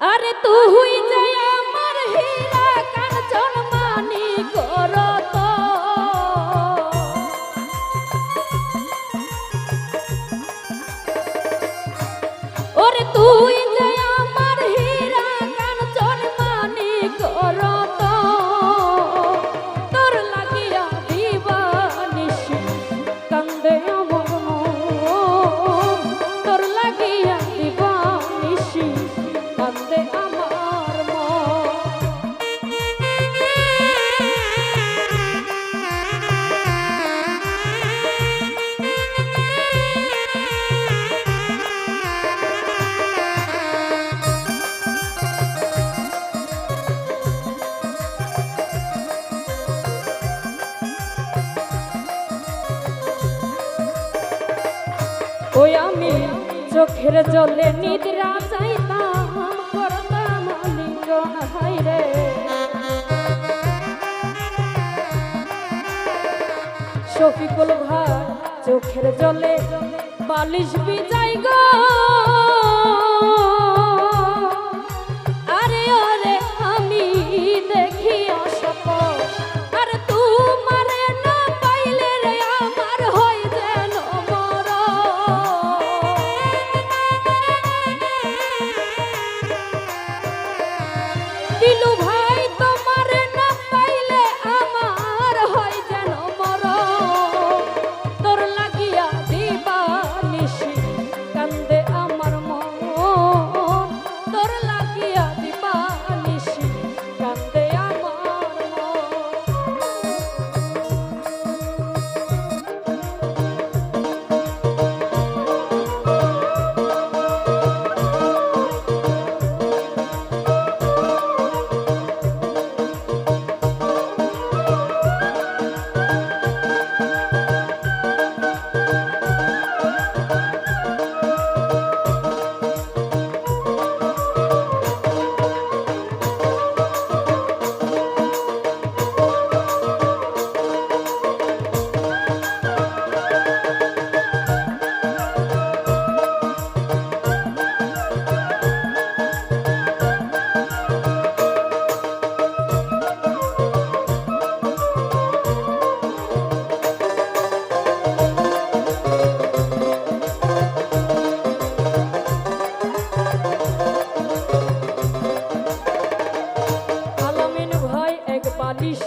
আর তুই আমি চোখের জলে নিদ্রা যাইতাম করতাম লিঙ্গন ভাই রে? শফিকুল ভাই, চোখের জলে বালিশ বিজাই গো।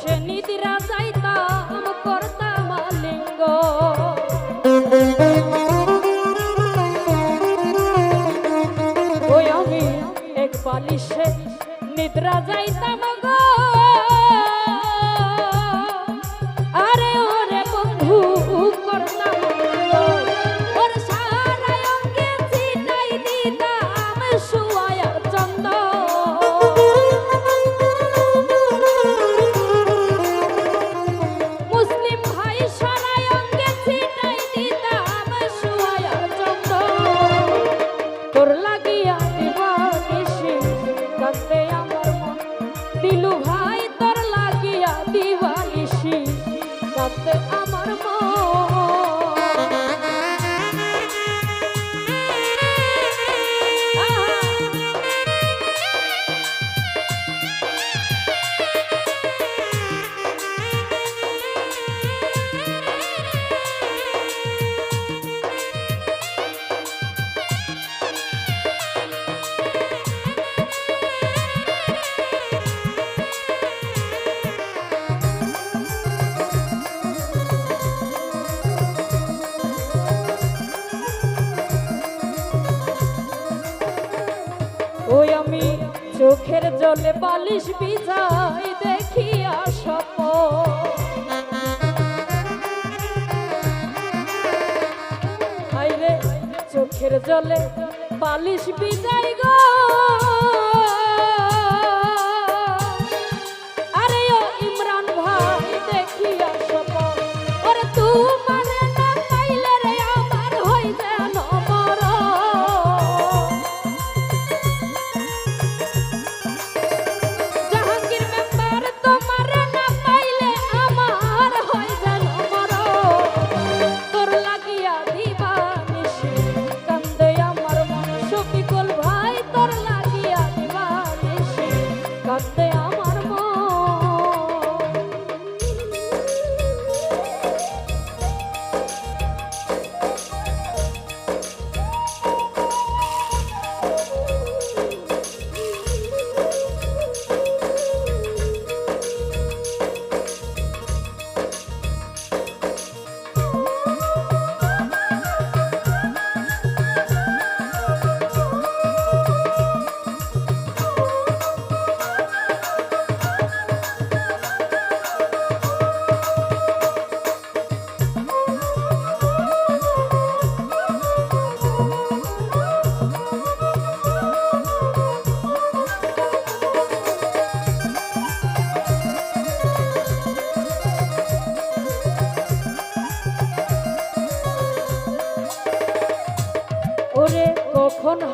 বসে নিদ্রা যাইতাম করতাম লিঙ্গ ওই আমি এক বালিশে নিদ্রা যাইতাম ওই আমি চোখের জলে বালিশ বিছাই দেখিয়া সপ আইরে চোখের জলে বালিশ বিছাই গো।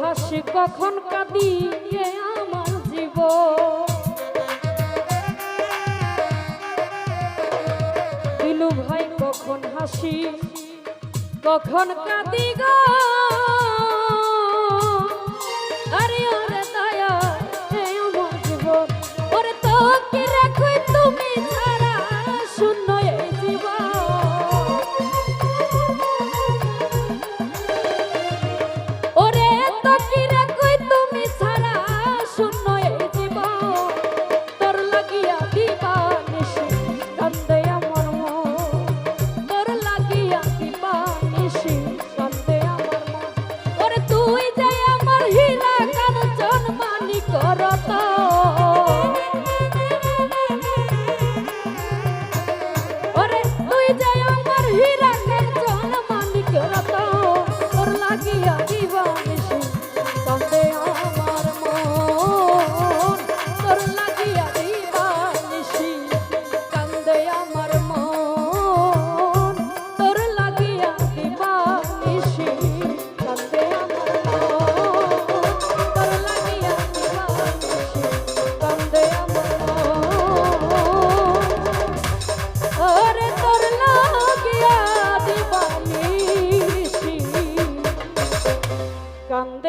হাসি কখন কাঁদিয়ে আমার জীব দিলু ভাই কখন হাসি কখন কাঁদি গো? লাগিয়া দিবা। 그런데